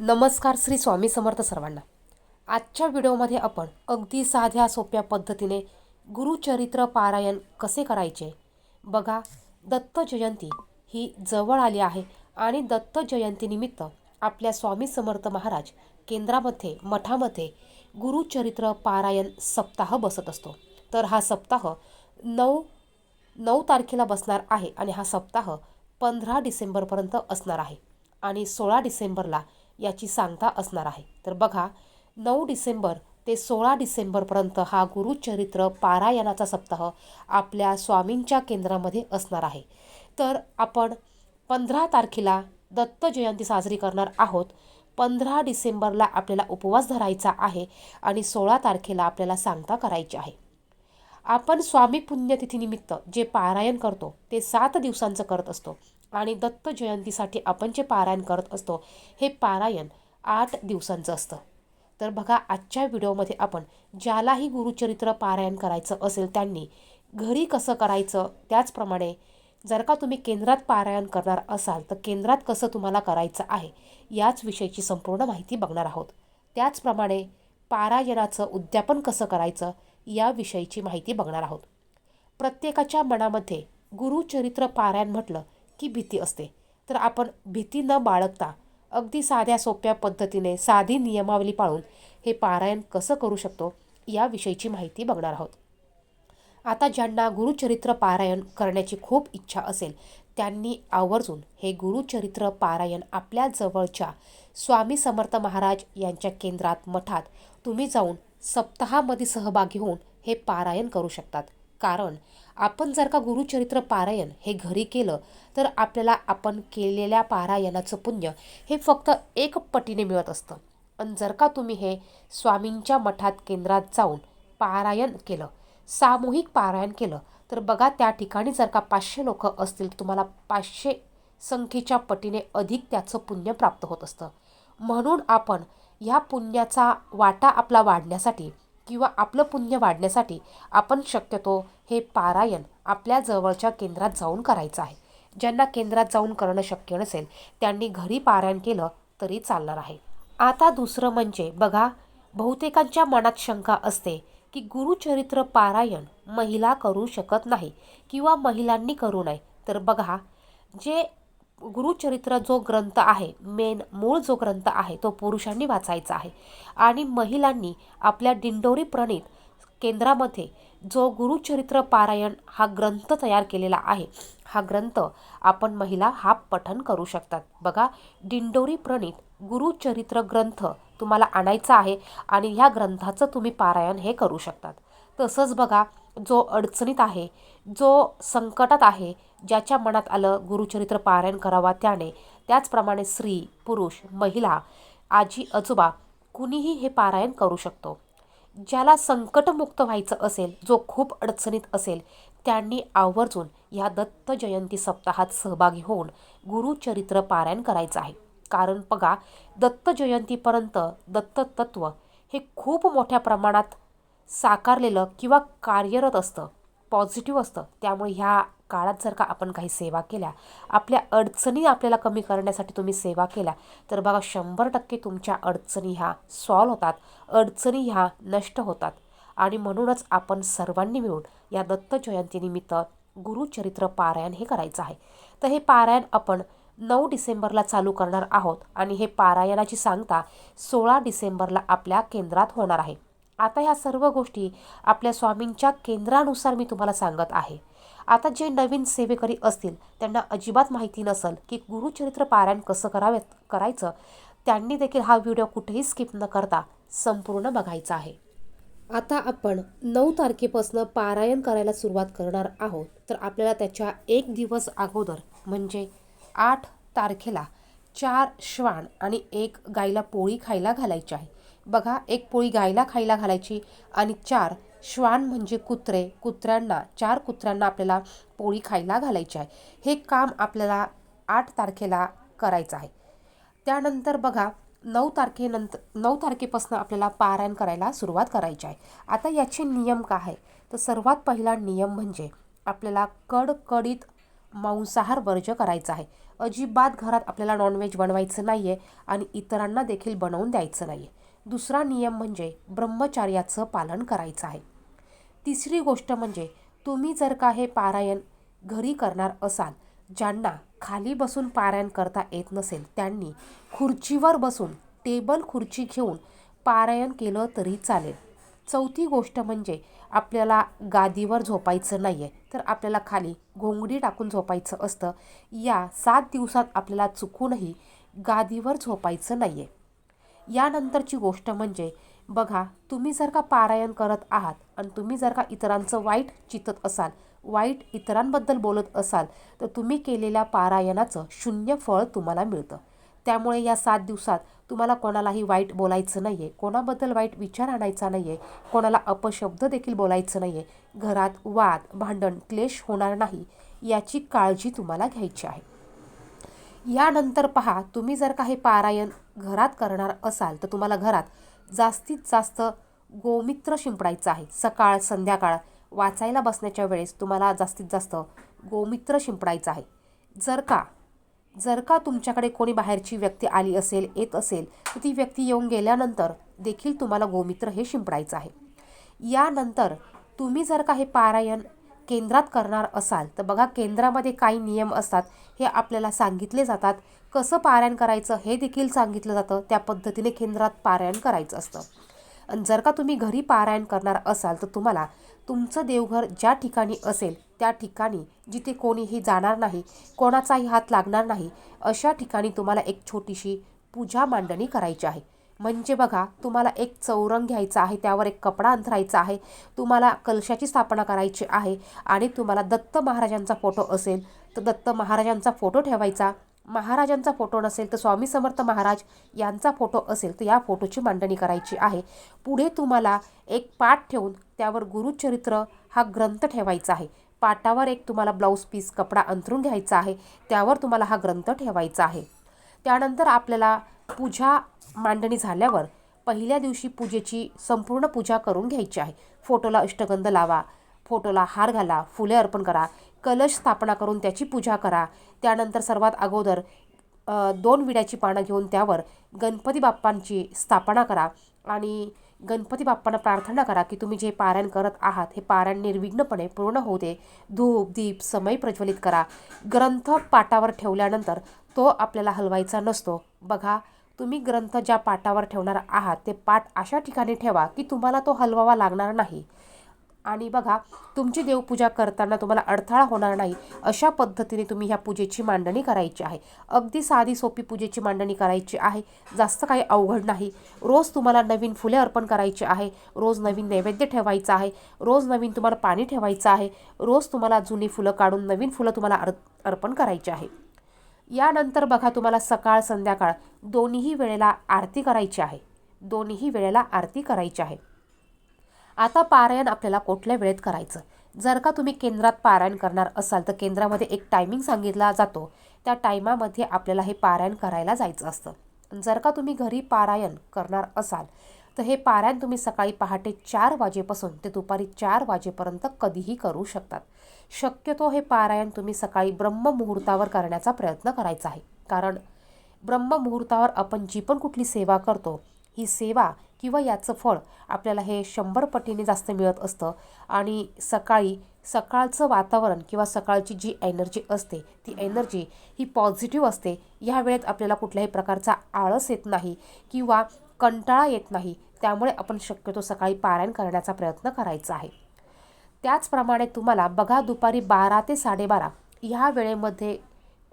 नमस्कार श्री स्वामी समर्थ सर्वांना. आजच्या व्हिडिओमध्ये आपण अगदी साध्या सोप्या पद्धतीने गुरुचरित्र पारायण कसे करायचे? बघा दत्त जयंती ही जवळ आली आहे आणि दत्त जयंतीनिमित्त आपल्या स्वामी समर्थ महाराज केंद्रामध्ये मठामध्ये गुरुचरित्र पारायण सप्ताह बसत असतो. तर हा सप्ताह नऊ नऊ तारखेला बसणार आहे आणि हा सप्ताह पंधरा डिसेंबरपर्यंत असणार आहे आणि सोळा डिसेंबरला याची सांगता असणार आहे. तर बघा नऊ डिसेंबर ते सोळा डिसेंबरपर्यंत हा गुरुचरित्र पारायणाचा सप्ताह आपल्या स्वामींच्या केंद्रामध्ये असणार आहे. तर आपण पंधरा तारखेला दत्त जयंती साजरी करणार आहोत. पंधरा डिसेंबरला आपल्याला उपवास धरायचा आहे आणि सोळा तारखेला आपल्याला सांगता करायची आहे. आपण स्वामी पुण्यतिथीनिमित्त जे पारायण करतो ते सात दिवसांचं करत असतो. आणि दत्त जयंतीसाठी आपण जे पारायण करत असतो हे पारायण आठ दिवसांचं असतं. तर बघा आजच्या व्हिडिओमध्ये आपण ज्यालाही गुरुचरित्र पारायण करायचं असेल त्यांनी घरी कसं करायचं त्याचप्रमाणे जर का तुम्ही केंद्रात पारायण करणार असाल तर केंद्रात कसं तुम्हाला करायचं आहे याच विषयीची संपूर्ण माहिती बघणार आहोत. त्याचप्रमाणे पारायणाचं उद्यापन कसं करायचं याविषयीची माहिती बघणार आहोत. प्रत्येकाच्या मनामध्ये गुरुचरित्र पारायण म्हटलं की भीती असते. तर आपण भीती न बाळगता अगदी साध्या सोप्या पद्धतीने साधी नियमावली पाळून हे पारायण कसं करू शकतो याविषयीची माहिती बघणार आहोत. आता ज्यांना गुरुचरित्र पारायण करण्याची खूप इच्छा असेल त्यांनी आवर्जून हे गुरुचरित्र पारायण आपल्या जवळच्या स्वामी समर्थ महाराज यांच्या केंद्रात मठात तुम्ही जाऊन सप्ताहामध्ये सहभागी होऊन हे पारायण करू शकतात. कारण आपण जर का गुरुचरित्र पारायण हे घरी केलं तर आपल्याला आपण केलेल्या पारायणाचं पुण्य हे फक्त एक पटीने मिळत असतं. आणि जर का तुम्ही हे स्वामींच्या मठात केंद्रात जाऊन पारायण केलं सामूहिक पारायण केलं तर बघा त्या ठिकाणी जर का पाचशे लोक असतील तुम्हाला पाचशे संख्येच्या पटीने अधिक त्याचं पुण्य प्राप्त होत असतं. म्हणून आपण ह्या पुण्याचा वाटा आपला वाढण्यासाठी किंवा आपलं पुण्य वाढण्यासाठी आपण शक्यतो हे पारायण आपल्या जवळच्या केंद्रात जाऊन करायचं आहे. ज्यांना केंद्रात जाऊन करणं शक्य नसेल त्यांनी घरी पारायण केलं तरी चालणार आहे. आता दुसरं म्हणजे बघा बहुतेकांच्या मनात शंका असते की गुरुचरित्र पारायण महिला करू शकत नाही किंवा महिलांनी करू नये. तर बघा जे गुरुचरित्र जो ग्रंथ आहे मेन मूळ जो ग्रंथ आहे तो पुरुषांनी वाचायचा आहे. आणि महिलांनी आपल्या दिंडोरी प्रणित केंद्रामध्ये जो गुरुचरित्र पारायण हा ग्रंथ तयार केलेला आहे हा ग्रंथ आपण महिला हा पठन करू शकतात. बघा दिंडोरी प्रणित गुरुचरित्र ग्रंथ तुम्हाला आणायचा आहे आणि ह्या ग्रंथाचं तुम्ही पारायण हे करू शकतात. तसंच बघा जो अडचणीत आहे जो संकटात आहे ज्याच्या मनात आलं गुरुचरित्र पारायण करावा त्याने. त्याचप्रमाणे स्त्री पुरुष महिला आजी आजोबा कुणीही हे पारायण करू शकतो. ज्याला संकटमुक्त व्हायचं असेल जो खूप अडचणीत असेल त्यांनी आवर्जून ह्या दत्त जयंती सप्ताहात सहभागी होऊन गुरुचरित्र पारायण करायचं आहे. कारण बघा दत्त जयंतीपर्यंत दत्त तत्व हे खूप मोठ्या प्रमाणात साकारलेलं किंवा कार्यरत असतं पॉझिटिव्ह असतं त्यामुळे ह्या काळात जर का आपण काही सेवा केल्या आपल्या अडचणी आपल्याला कमी करण्यासाठी तुम्ही सेवा केल्या तर बघा शंभर टक्के तुमच्या अडचणी ह्या सॉल्व होतात अडचणी ह्या नष्ट होतात. आणि म्हणूनच आपण सर्वांनी मिळून या दत्त जयंतीनिमित्त गुरुचरित्र पारायण हे करायचं आहे. तर हे पारायण आपण नऊ डिसेंबरला चालू करणार आहोत आणि हे पारायणाची सांगता सोळा डिसेंबरला आपल्या केंद्रात होणार आहे. आता ह्या सर्व गोष्टी आपल्या स्वामींच्या केंद्रानुसार मी तुम्हाला सांगत आहे. आता जे नवीन सेवेकरी असतील त्यांना अजिबात माहिती नसेल की गुरुचरित्र पारायण कसं करावेत करायचं त्यांनी देखील हा व्हिडिओ कुठेही स्किप न करता संपूर्ण बघायचा आहे. आता आपण नऊ तारखेपासून पारायण करायला सुरुवात करणार आहोत. तर आपल्याला त्याच्या एक दिवस अगोदर म्हणजे आठ तारखेला चार श्वान आणि एक गाईला पोळी खायला घालायची आहे. बघा एक पोळी गायला खायला घालायची आणि चार श्वान म्हणजे कुत्रे कुत्र्यांना चार कुत्र्यांना आपल्याला पोळी खायला घालायची आहे. हे काम आपल्याला आठ तारखेला करायचं आहे. त्यानंतर बघा नऊ तारखेनंतर नऊ तारखेपासून आपल्याला पारायण करायला सुरुवात करायची आहे. आता याचे नियम काय आहे? तर सर्वात पहिला नियम म्हणजे आपल्याला कडकडीत मांसाहार वर्ज्य करायचा आहे. अजिबात घरात आपल्याला नॉनव्हेज बनवायचं नाही आहे आणि इतरांना देखील बनवून द्यायचं नाही आहे दुसरा नियम म्हणजे ब्रह्मचार्याचं पालन करायचं आहे. तिसरी गोष्ट म्हणजे तुम्ही जर का हे पारायण घरी करणार असाल ज्यांना खाली बसून पारायण करता येत नसेल त्यांनी खुर्चीवर बसून टेबल खुर्ची घेऊन पारायण केलं तरी चालेल. चौथी गोष्ट म्हणजे आपल्याला गादीवर झोपायचं नाही आहे तर आपल्याला खाली घोंगडी टाकून झोपायचं असतं. या सात दिवसात आपल्याला चुकूनही गादीवर झोपायचं नाही आहे यानंतरची गोष्ट म्हणजे बघा तुम्ही जर का पारायण करत आहात आणि तुम्ही जर का इतरांचं वाईट चितत असाल वाईट इतरांबद्दल बोलत असाल तर तुम्ही केलेल्या पारायणाचं शून्य फळ तुम्हाला मिळतं. त्यामुळे या सात दिवसात तुम्हाला कोणालाही वाईट बोलायचं नाही आहे कोणाबद्दल वाईट विचार आणायचा नाही आहे कोणाला अपशब्द देखील बोलायचं नाही आहे घरात वाद भांडण क्लेश होणार नाही याची काळजी तुम्हाला घ्यायची आहे. यानंतर पहा तुम्ही जर काही पारायण घरात करणार असाल तर तुम्हाला घरात जास्तीत जास्त गोमित्र शिंपडायचं आहे. सकाळ संध्याकाळ वाचायला बसण्याच्या वेळेस तुम्हाला जास्तीत जास्त गोमित्र शिंपडायचं आहे. जर का जर का तुमच्याकडे कोणी बाहेरची व्यक्ती आली असेल येत असेल तर ती व्यक्ती येऊन गेल्यानंतर देखील तुम्हाला गोमित्र हे शिंपडायचं आहे. यानंतर तुम्ही जर का हे पारायण केंद्रात करणार असाल तर बघा केंद्रामध्ये काही नियम असतात हे आपल्याला सांगितले जातात. कसं पारायण करायचं हे देखील सांगितलं जातं. त्या पद्धतीने केंद्रात पारायण करायचं असतं. आणि जर का तुम्ही घरी पारायण करणार असाल तर तुम्हाला तुमचं देवघर ज्या ठिकाणी असेल त्या ठिकाणी जिथे कोणीही जाणार नाही कोणाचाही हात लागणार नाही अशा ठिकाणी तुम्हाला एक छोटीशी पूजा मांडणी करायची आहे. म्हणजे बघा तुम्हाला एक चौरंग घ्यायचा आहे त्यावर एक कपडा अंथरायचा आहे तुम्हाला कलशाची स्थापना करायची आहे आणि तुम्हाला दत्त महाराजांचा फोटो असेल तर दत्त महाराजांचा फोटो ठेवायचा. महाराजांचा फोटो नसेल तर स्वामी समर्थ महाराज यांचा फोटो असेल तर या फोटोची मांडणी करायची आहे. पुढे तुम्हाला एक पाठ ठेवून त्यावर गुरुचरित्र हा ग्रंथ ठेवायचा आहे. पाटावर एक तुम्हाला ब्लाऊज पीस कपडा अंथरून घ्यायचा आहे त्यावर तुम्हाला हा ग्रंथ ठेवायचा आहे. त्यानंतर आपल्याला पूजा मांडणी झाल्यावर पहिल्या दिवशी पूजेची संपूर्ण पूजा करून घ्यायची आहे. फोटोला अष्टगंध लावा फोटोला हार घाला फुले अर्पण करा कलश स्थापना करून त्याची पूजा करा. त्यानंतर सर्वात अगोदर दोन विड्याची पानं घेऊन त्यावर गणपती बाप्पांची स्थापना करा आणि गणपती बाप्पांना प्रार्थना करा की तुम्ही जे पारायण करत आहात हे पारायण निर्विघ्नपणे पूर्ण होऊ दे. धूप दीप समय प्रज्वलित करा. ग्रंथ पाटावर ठेवल्यानंतर तो आपल्याला हलवायचा नसतो. बघा तुम्ही ग्रंथ ज्या पाटावर ठेवणार आहात ते पाठ अशा ठिकाणी ठेवा की तुम्हाला तो हलवावा लागणार नाही. आणि बघा तुमची देवपूजा करताना तुम्हाला अडथळा होणार नाही. अशा पद्धतीने तुम्ही ह्या पूजेची मांडणी करायची आहे. अगदी साधी सोपी पूजेची मांडणी करायची आहे. जास्त काही अवघड नाही. रोज तुम्हाला नवीन फुले अर्पण करायची आहे. रोज नवीन नैवेद्य ठेवायचं आहे. रोज नवीन तुम्हाला पाणी ठेवायचं आहे. रोज तुम्हाला जुनी फुलं काढून नवीन फुलं तुम्हाला अर्पण करायची आहे. यानंतर बघा तुम्हाला सकाळ संध्याकाळ दोन्हीही वेळेला आरती करायची आहे. दोन्ही वेळेला आरती करायची आहे. आता पारायण आपल्याला कुठल्या वेळेत करायचं? जर का तुम्ही केंद्रात पारायण करणार असाल तर केंद्रामध्ये एक टायमिंग सांगितला जातो. त्या टायमामध्ये आपल्याला हे पारायण करायला जायचं असतं. जर का तुम्ही घरी पारायण करणार असाल तर हे पारायण तुम्ही सकाळी पहाटे चार वाजेपासून ते दुपारी चार वाजेपर्यंत कधीही करू शकतात. शक्यतो हे पारायण तुम्ही सकाळी ब्रह्ममुहूर्तावर करण्याचा प्रयत्न करायचा आहे. कारण ब्रह्ममुहूर्तावर आपण जी पण कुठली सेवा करतो ही सेवा किंवा याचं फळ आपल्याला हे शंभर पटीने जास्त मिळत असतं आणि सकाळी सकाळचं वातावरण किंवा सकाळची जी एनर्जी असते ती एनर्जी ही पॉझिटिव्ह असते. ह्या वेळेत आपल्याला कुठल्याही प्रकारचा आळस येत नाही किंवा कंटाळा येत नाही. त्यामुळे आपण शक्यतो सकाळी पारायण करण्याचा प्रयत्न करायचा आहे. त्याचप्रमाणे तुम्हाला बघा दुपारी बारा ते साडेबारा ह्या वेळेमध्ये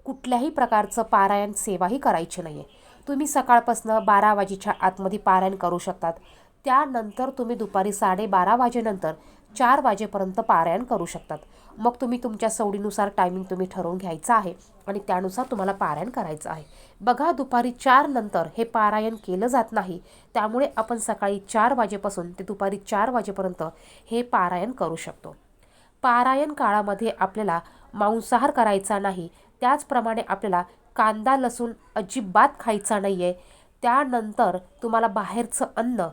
कुठल्याही प्रकारचं पारायण सेवाही करायची नाही आहे तुम्ही सकाळपासनं बारा वाजेच्या आतमध्ये पारायण करू शकतात. त्यानंतर तुम्ही दुपारी साडेबारा वाजेनंतर चार वाजेपर्यंत पारायण करू शकतात. मग तुम्ही तुमच्या सवडीनुसार टायमिंग तुम्ही ठरवून घ्यायचं आहे आणि त्यानुसार तुम्हाला पारायण करायचं आहे. बघा दुपारी चार नंतर हे पारायण केलं जात नाही. त्यामुळे आपण सकाळी चार वाजेपासून ते दुपारी चार वाजेपर्यंत हे पारायण करू शकतो. पारायण काळामध्ये आपल्याला मांसाहार करायचा नाही. त्याचप्रमाणे आपल्याला कांदा लसूण अजिबात खायचा नाही आहे त्यानंतर तुम्हाला बाहेरचं अन्न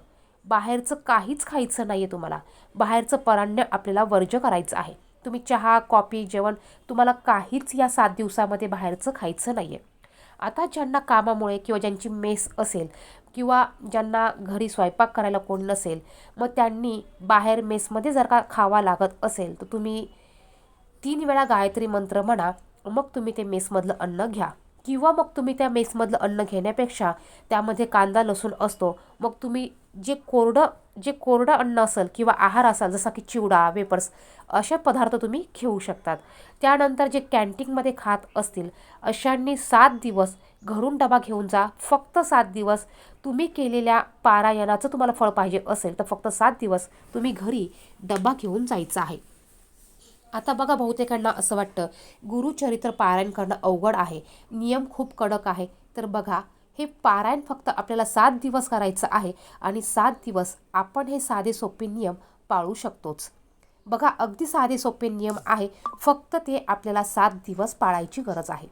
बाहेरचं काहीच खायचं नाही आहे तुम्हाला. बाहेरचं पराण्य आपल्याला वर्ज्य करायचं आहे. तुम्ही चहा कॉफी जेवण तुम्हाला काहीच या सात दिवसामध्ये बाहेरचं खायचं नाही आहे आता ज्यांना कामामुळे किंवा ज्यांची मेस असेल किंवा ज्यांना घरी स्वयंपाक करायला कोण नसेल मग त्यांनी बाहेर मेसमध्ये जर का खावा लागत असेल तर तुम्ही तीन वेळा गायत्री मंत्र म्हणा मग तुम्ही ते मेसमधलं अन्न घ्या. किंवा मग तुम्ही त्या मेसमधलं अन्न घेण्यापेक्षा त्यामध्ये कांदा लसूण असतो मग तुम्ही जे कोरडं जे कोरडं अन्न असेल किंवा आहार असाल जसा की चिवडा वेपर्स असे पदार्थ तुम्ही घेऊ शकतात. त्यानंतर जे कॅन्टीनमध्ये खात असतील अशांनी सात दिवस घरून डबा घेऊन जा. फक्त सात दिवस तुम्ही केलेल्या पारायणाचं तुम्हाला फळ पाहिजे असेल तर फक्त सात दिवस तुम्ही घरी डबा घेऊन जायचं आहे. आता बघा बहुतेकांना असं वाटतं गुरुचरित्र पारायण करणं अवघड आहे. नियम खूप कडक आहे. तर बघा हे पारायण फक्त आपल्याला सात दिवस करायचं आहे आणि सात दिवस आपण हे साधे सोपे नियम पाळू शकतोच. बघा अगदी साधे सोपे नियम आहे फक्त ते आपल्याला सात दिवस पाळायची गरज आहे.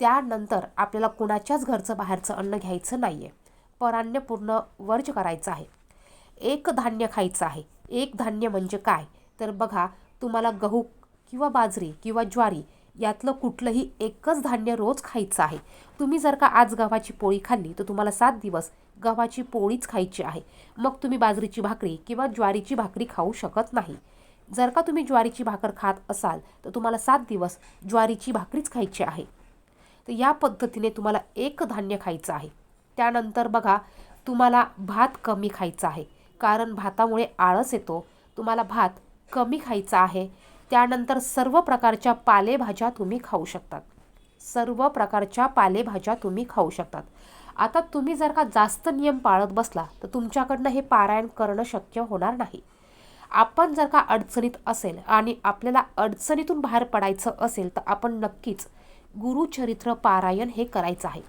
त्यानंतर आपल्याला कुणाच्याच घरचं बाहेरचं अन्न घ्यायचं नाही आहे पराण्य पूर्ण वर्ज करायचं आहे. एक धान्य खायचं आहे. एक धान्य म्हणजे काय? तर बघा तुम्हाला गहू किंवा बाजरी किंवा ज्वारी यातलं कुठलंही एकच धान्य रोज खायचं आहे. तुम्ही जर का आज गव्हाची पोळी खाल्ली तर तुम्हाला सात दिवस गव्हाची पोळीच खायची आहे. मग तुम्ही बाजरीची भाकरी किंवा ज्वारीची भाकरी खाऊ शकत नाही. जर का तुम्ही ज्वारीची भाकर खात असाल तर तुम्हाला सात दिवस ज्वारीची भाकरीच खायची आहे. तर या पद्धतीने तुम्हाला एक धान्य खायचं आहे. त्यानंतर बघा तुम्हाला भात कमी खायचा आहे. कारण भातामुळे आळस येतो. तुम्हाला भात कमी खायचा आहे. त्यानंतर सर्व प्रकारच्या पालेभाज्या तुम्ही खाऊ शकतात. सर्व प्रकारच्या पालेभाज्या तुम्ही खाऊ शकतात. आता तुम्ही जर का जास्त नियम पाळत बसला तर तुमच्याकडनं हे पारायण करणं शक्य होणार नाही. आपण जर का अडचणीत असेल आणि आपल्याला अडचणीतून बाहेर पडायचं असेल तर आपण नक्कीच गुरुचरित्र पारायण हे करायचं आहे.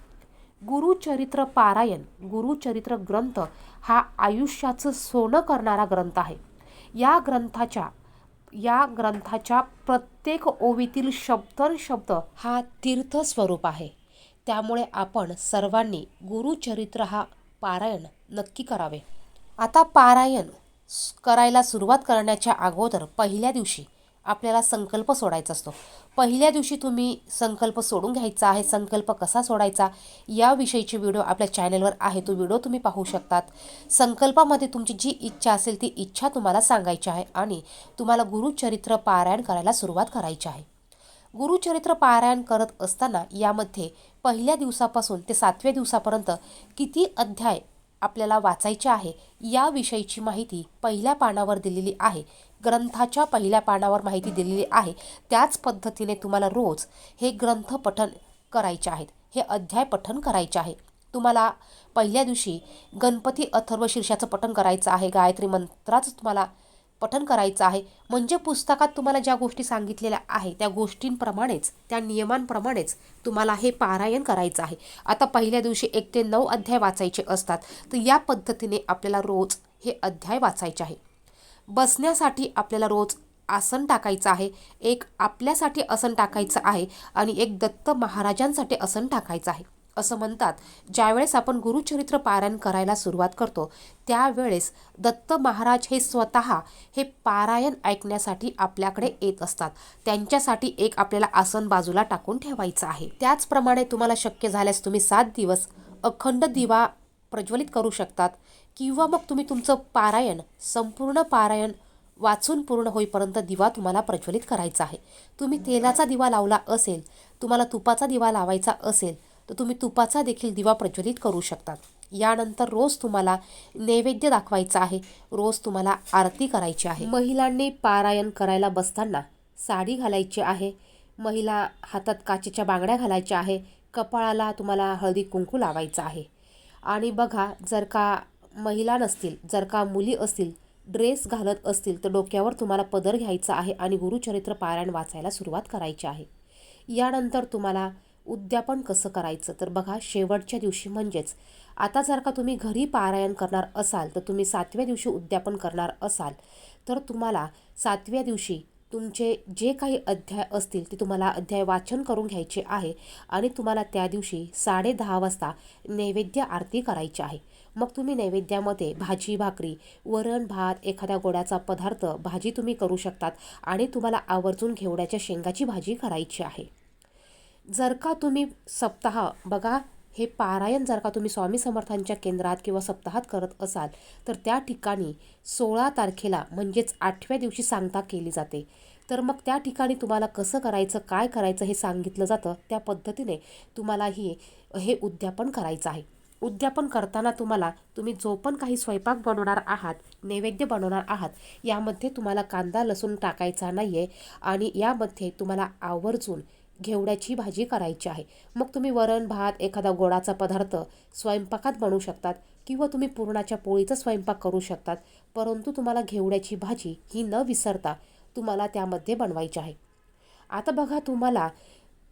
गुरुचरित्र पारायण गुरुचरित्र ग्रंथ हा आयुष्याचं सोनं करणारा ग्रंथ आहे. या ग्रंथाच्या या ग्रंथाच्या प्रत्येक ओवीतील शब्द हा तीर्थस्वरूप आहे. त्यामुळे आपण सर्वांनी गुरुचरित्र हा पारायण नक्की करावे. आता पारायण करायला सुरुवात करण्याच्या अगोदर पहिल्या दिवशी आपल्याला संकल्प सोडायचा असतो. पहिल्या दिवशी तुम्ही संकल्प सोडून घ्यायचा आहे संकल्प कसा सोडायचा याविषयीची व्हिडिओ आपल्या चॅनलवर आहे. तो व्हिडिओ तुम्ही पाहू शकतात. संकल्पामध्ये तुमची जी इच्छा असेल ती इच्छा तुम्हाला सांगायची आहे आणि तुम्हाला गुरुचरित्र पारायण करायला सुरुवात करायची आहे. गुरुचरित्र पारायण करत असताना यामध्ये पहिल्या दिवसापासून ते सातव्या दिवसापर्यंत किती अध्याय आपल्याला वाचायचे आहे याविषयीची माहिती पहिल्या पानावर दिलेली आहे. ग्रंथाच्या पहिल्या पानावर माहिती दिलेली आहे. त्याच पद्धतीने तुम्हाला रोज हे ग्रंथ पठन करायचे आहेत. हे अध्याय पठन करायचे आहे. तुम्हाला पहिल्या दिवशी गणपती अथर्व शीर्षाचं पठन करायचं आहे. गायत्री मंत्राचं तुम्हाला पठन करायचं आहे. म्हणजे पुस्तकात तुम्हाला ज्या गोष्टी सांगितलेल्या आहे त्या गोष्टींप्रमाणेच त्या नियमांप्रमाणेच तुम्हाला हे पारायण करायचं आहे. आता पहिल्या दिवशी एक ते नऊ अध्याय वाचायचे असतात. तर या पद्धतीने आपल्याला रोज हे अध्याय वाचायचे आहे. बसण्यासाठी आपल्याला रोज आसन टाकायचं आहे. एक आपल्यासाठी आसन टाकायचं आहे आणि एक दत्त महाराजांसाठी आसन टाकायचं आहे. असं म्हणतात. ज्यावेळेस आपण गुरुचरित्र पारायण करायला सुरुवात करतो त्यावेळेस दत्त महाराज हे स्वतः हे पारायण ऐकण्यासाठी आपल्याकडे येत असतात. त्यांच्यासाठी एक आपल्याला आसन बाजूला टाकून ठेवायचं आहे. त्याचप्रमाणे तुम्हाला शक्य झाल्यास तुम्ही सात दिवस अखंड दिवा प्रज्वलित करू शकतात. किंवा मग तुम्ही तुमचं पारायण संपूर्ण पारायण वाचून पूर्ण होईपर्यंत दिवा तुम्हाला प्रज्वलित करायचा आहे. तुम्ही तेलाचा दिवा लावला असेल तुम्हाला तुपाचा दिवा लावायचा असेल तर तुम्ही तुपाचा देखील दिवा प्रज्वलित करू शकतात यानंतर रोज तुम्हाला नैवेद्य दाखवायचा आहे. रोज तुम्हाला आरती करायची आहे. महिलांनी पारायण करायला बसताना साडी घालायची आहे. महिला हातात काचेच्या बांगड्या घालायच्या आहे. कपाळाला तुम्हाला हळदी कुंकू लावायचं आहे. आणि बघा जर का महिला नसतील जर का मुली असतील ड्रेस घालत असतील तर डोक्यावर तुम्हाला पदर घ्यायचा आहे आणि गुरुचरित्र पारायण वाचायला सुरुवात करायची आहे. यानंतर तुम्हाला उद्यापन कसं करायचं? तर बघा शेवटच्या दिवशी म्हणजेच आता जर का तुम्ही घरी पारायण करणार असाल तर तुम्ही सातव्या दिवशी उद्यापन करणार असाल तर तुम्हाला सातव्या दिवशी तुमचे जे काही अध्याय असतील ते तुम्हाला अध्याय वाचन करून घ्यायचे आहे आणि तुम्हाला त्या दिवशी साडे दहा वाजता नैवेद्य आरती करायची आहे. मग तुम्ही नैवेद्यामध्ये भाजी भाकरी वरण भात एखाद्या गोड्याचा पदार्थ भाजी तुम्ही करू शकतात आणि तुम्हाला आवर्जून घेवड्याच्या शेंगाची भाजी करायची आहे. जर का तुम्ही सप्ताह बघा हे पारायण जर का तुम्ही स्वामी समर्थांच्या केंद्रात किंवा सप्ताहात करत असाल तर त्या ठिकाणी सोळा तारखेला म्हणजेच आठव्या दिवशी सांगता केली जाते. तर मग त्या ठिकाणी तुम्हाला कसं करायचं काय करायचं हे सांगितलं जातं त्या पद्धतीने तुम्हाला ही हे उद्यापन करायचं आहे. उद्यापन करताना तुम्हाला तुम्ही जो पण काही स्वयंपाक बनवणार आहात नैवेद्य बनवणार आहात यामध्ये तुम्हाला कांदा लसूण टाकायचा नाही आहे आणि यामध्ये तुम्हाला आवर्जून घेवड्याची भाजी करायची आहे. मग तुम्ही वरण भात एखादा गोडाचा पदार्थ स्वयंपाकात बनवू शकतात किंवा तुम्ही पुरणाच्या पोळीचा स्वयंपाक करू शकतात परंतु तुम्हाला घेवड्याची भाजी ही न विसरता तुम्हाला त्यामध्ये बनवायची आहे. आता बघा तुम्हाला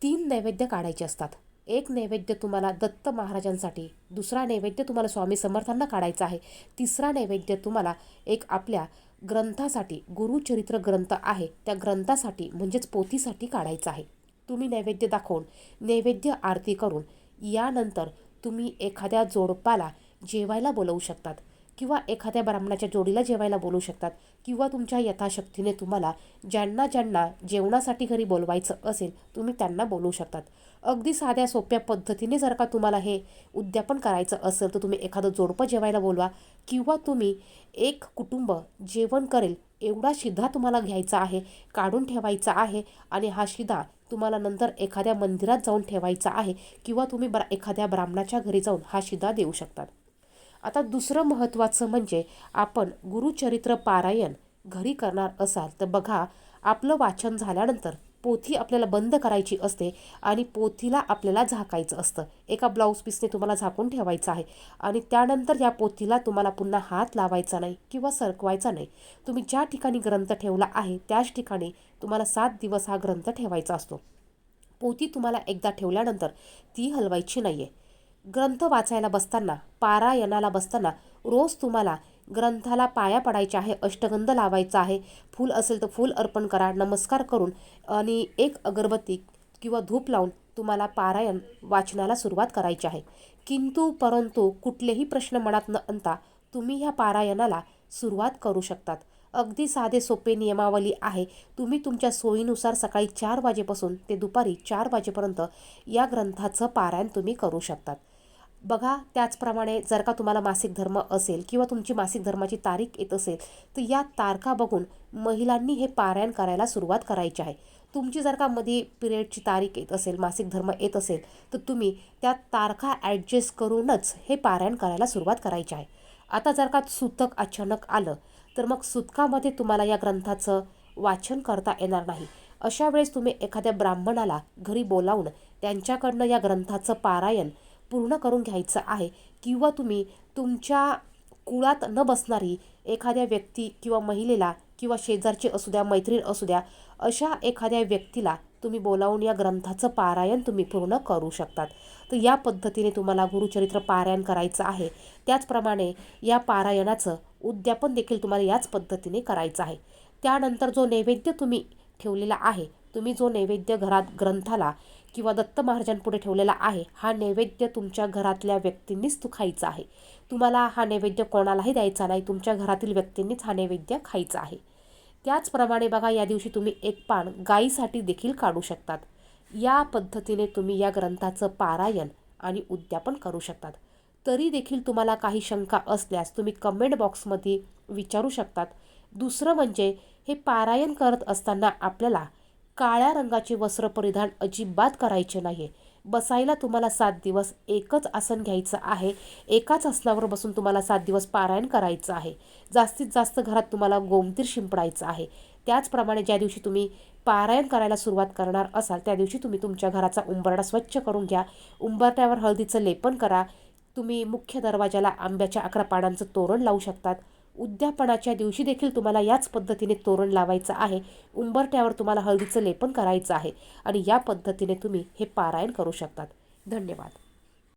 तीन नैवेद्य काढायचे असतात. एक नैवेद्य तुम्हाला दत्त महाराजांसाठी दुसरा नैवेद्य तुम्हाला स्वामी समर्थांना काढायचा आहे तिसरा नैवेद्य तुम्हाला एक आपल्या ग्रंथासाठी गुरुचरित्र ग्रंथ आहे त्या ग्रंथासाठी म्हणजेच पोथीसाठी काढायचा आहे. तुम्ही नैवेद्य दाखवून नैवेद्य आरती करून यानंतर तुम्ही एखाद्या जोडपाला जेवायला बोलवू शकतात किंवा एखाद्या ब्राह्मणाच्या जोडीला जेवायला बोलू शकतात. किंवा तुमच्या यथाशक्तीने तुम्हाला ज्यांना ज्यांना जेवणासाठी घरी बोलवायचं असेल तुम्ही त्यांना बोलवू शकतात. अगदी साध्या सोप्या पद्धतीने जर का तुम्हाला हे उद्यापन करायचं असेल तर तुम्ही एखादं जोडपं जेवायला बोलवा किंवा तुम्ही एक कुटुंब जेवण करेल एवढा शिधा तुम्हाला घ्यायचा आहे काढून ठेवायचा आहे आणि हा शिधा तुम्हाला नंतर एखाद्या मंदिरात जाऊन ठेवायचा आहे किंवा तुम्ही ब्रा एखाद्या ब्राह्मणाच्या घरी जाऊन हा शिधा देऊ शकतात. आता दुसरं महत्त्वाचं म्हणजे आपण गुरुचरित्र पारायण घरी करणार असाल तर बघा आपलं वाचन झाल्यानंतर पोथी आपल्याला बंद करायची असते आणि पोथीला आपल्याला झाकायचं असतं. एका ब्लाऊज पीसने तुम्हाला झाकून ठेवायचं आहे आणि त्यानंतर या पोथीला तुम्हाला पुन्हा हात लावायचा नाही किंवा सरकवायचा नाही. तुम्ही ज्या ठिकाणी ग्रंथ ठेवला आहे त्याच ठिकाणी तुम्हाला सात दिवस हा ग्रंथ ठेवायचा असतो. पोथी तुम्हाला एकदा ठेवल्यानंतर ती हलवायची नाही आहे ग्रंथ वाचायला बसताना पारायणाला बसताना रोज तुम्हाला ग्रंथाला पाया पडायच्या आहे अष्टगंध लावायचा आहे. फूल असेल तर फूल अर्पण करा नमस्कार करून आणि एक अगरबत्ती किंवा धूप लावून तुम्हाला पारायण वाचनाला सुरुवात करायची आहे. किंतु परंतु कुठलेही प्रश्न मनात न आणता तुम्ही ह्या पारायणाला सुरुवात करू शकतात. अगदी साधे सोपे नियमावली आहे. तुम्ही तुमच्या सोयीनुसार सकाळी चार वाजेपासून ते दुपारी चार वाजेपर्यंत या ग्रंथाचं पारायण तुम्ही करू शकतात. बघा त्याचप्रमाणे जर का तुम्हाला मासिक धर्म असेल किंवा तुमची मासिक धर्माची तारीख येत असेल तर या तारखा बघून महिलांनी हे पारायण करायला सुरुवात करायची आहे. तुमची जर का मध्ये पिरियडची तारीख येत असेल मासिक धर्म येत असेल तर तुम्ही त्या तारखा ॲडजस्ट करूनच हे पारायण करायला सुरुवात करायची आहे. आता जर का सुतक अचानक आलं तर मग सुतकामध्ये तुम्हाला या ग्रंथाचं वाचन करता येणार नाही. अशा वेळेस तुम्ही एखाद्या ब्राह्मणाला घरी बोलावून त्यांच्याकडनं या ग्रंथाचं पारायण पूर्ण करून घ्यायचं आहे. किंवा तुम्ही तुमच्या कुळात न बसणारी एखाद्या व्यक्ती किंवा महिलेला किंवा शेजारची असू द्या मैत्रीण असू द्या अशा एखाद्या व्यक्तीला तुम्ही बोलावून या ग्रंथाचं पारायण तुम्ही पूर्ण करू शकतात. तर या पद्धतीने तुम्हाला गुरुचरित्र पारायण करायचं आहे. त्याचप्रमाणे या पारायणाचं उद्यापन देखील तुम्हाला याच पद्धतीने करायचं आहे. त्यानंतर जो नैवेद्य तुम्ही ठेवलेला आहे तुम्ही जो नैवेद्य घरात ग्रंथाला किंवा दत्त महाराजांपुढे ठेवलेला आहे हा नैवेद्य तुमच्या घरातल्या व्यक्तींनीच तू खायचा आहे. तुम्हाला हा नैवेद्य कोणालाही द्यायचा नाही तुमच्या घरातील व्यक्तींनीच हा नैवेद्य खायचा आहे. त्याचप्रमाणे बघा या दिवशी तुम्ही एक पान गायीसाठी देखील काढू शकतात. या पद्धतीने तुम्ही या ग्रंथाचं पारायण आणि उद्यापन करू शकतात. तरी देखील तुम्हाला काही शंका असल्यास तुम्ही कमेंट बॉक्समध्ये विचारू शकतात. दुसरं म्हणजे हे पारायण करत असताना आपल्याला काळ्या रंगाचे वस्त्र परिधान अजिबात करायचे नाही बसायला तुम्हाला सात दिवस एकच आसन घ्यायचं आहे. एकाच आसनावर बसून तुम्हाला सात दिवस पारायण करायचं आहे. जास्तीत जास्त घरात तुम्हाला गोमतीर शिंपडायचं आहे. त्याचप्रमाणे ज्या दिवशी तुम्ही पारायण करायला सुरुवात करणार असाल त्या दिवशी तुम्ही तुमच्या घराचा उंबरडा स्वच्छ करून घ्या. उंबरट्यावर हळदीचं लेपन करा. तुम्ही मुख्य दरवाजाला आंब्याच्या अकरा पानांचं तोरण लावू शकतात. उद्यापनाच्या दिवशी देखील तुम्हाला याच पद्धतीने तोरण लावायचं आहे. उंबरट्यावर तुम्हाला हळदीचं लेपन करायचं आहे. आणि या पद्धतीने तुम्ही हे पारायण करू शकतात. धन्यवाद.